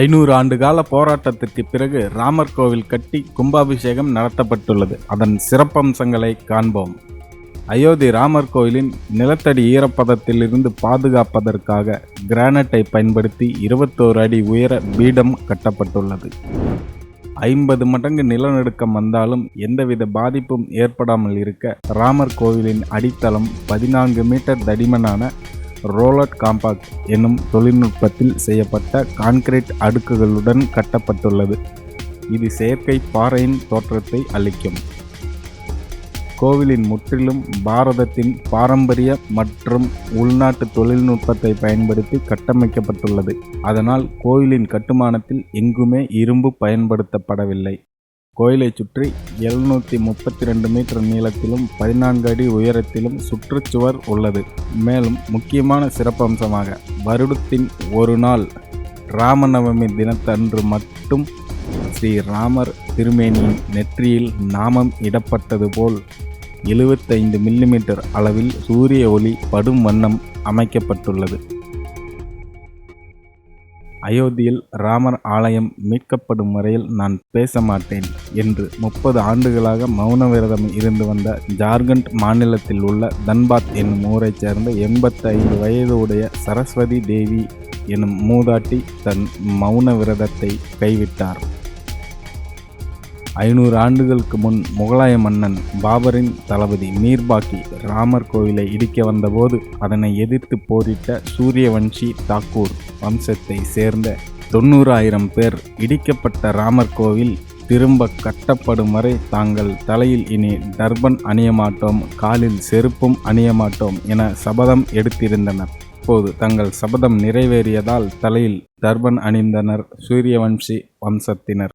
ஐநூறு ஆண்டுகால போராட்டத்திற்கு பிறகு ராமர் கோவில் கட்டி கும்பாபிஷேகம் நடத்தப்பட்டுள்ளது. அதன் சிறப்பம்சங்களை காண்போம். அயோத்தி ராமர் கோயிலின் நிலத்தடி ஈரப்பதத்திலிருந்து பாதுகாப்பதற்காக கிரானைட்டை பயன்படுத்தி இருபத்தோரு அடி உயர பீடம் கட்டப்பட்டுள்ளது. ஐம்பது மடங்கு நிலநடுக்கம் வந்தாலும் எந்தவித பாதிப்பும் ஏற்படாமல் இருக்க ராமர் கோவிலின் அடித்தளம் பதினான்கு மீட்டர் தடிமனான ரோலட் காம்பாக்ட் என்னும் தொழில்நுட்பத்தில் செய்யப்பட்ட கான்கிரீட் அடுக்குகளுடன் கட்டப்பட்டுள்ளது. இது செயற்கை பாறையின் தோற்றத்தை அளிக்கும். கோவிலின் முற்றிலும் பாரதத்தின் பாரம்பரிய மற்றும் உள்நாட்டு தொழில்நுட்பத்தை பயன்படுத்தி கட்டமைக்கப்பட்டுள்ளது. அதனால் கோயிலின் கட்டுமானத்தில் எங்குமே இரும்பு பயன்படுத்தப்படவில்லை. கோயிலை சுற்றி எழுநூற்றி முப்பத்தி ரெண்டு மீட்டர் நீளத்திலும் பதினான்கு அடி உயரத்திலும் சுற்றுச்சுவர் உள்ளது. மேலும் முக்கியமான சிறப்பம்சமாக வருடத்தின் ஒரு நாள் ராமநவமி தினத்தன்று மட்டும் ஸ்ரீ ராமர் திருமேனியின் நெற்றியில் நாமம் இடப்பட்டது போல் எழுபத்தைந்து மில்லிமீட்டர் அளவில் சூரிய ஒளி படும் வண்ணம் அமைக்கப்பட்டுள்ளது. அயோத்தியில் ராமர் ஆலயம் மீட்கப்படும் வரையில் நான் பேச மாட்டேன் என்று முப்பது ஆண்டுகளாக மௌன விரதம் இருந்து வந்த ஜார்க்கண்ட் மாநிலத்தில் உள்ள தன்பாத் என்னும் ஊரைச் சேர்ந்த எண்பத்தைந்து வயது உடைய சரஸ்வதி தேவி எனும் மூதாட்டி தன் மௌன விரதத்தை கைவிட்டார். ஐநூறு ஆண்டுகளுக்கு முன் முகலாய மன்னன் பாபரின் தளபதி மீர்பாக்கி ராமர் கோவிலை இடிக்க வந்தபோது அதனை எதிர்த்து போரிட்ட சூரியவன்ஷி தாக்கூர் வம்சத்தை சேர்ந்த தொண்ணூறாயிரம் பேர் இடிக்கப்பட்ட ராமர் கோவில் திரும்ப கட்டப்படும் வரை தாங்கள் தலையில் இனி டர்பன் அணிய மாட்டோம் காலில் செருப்பும் அணிய மாட்டோம் என சபதம் எடுத்திருந்தனர். அப்போது தங்கள் சபதம் நிறைவேறியதால் தலையில் தர்பன் அணிந்தனர் சூரியவம்சி வம்சத்தினர்.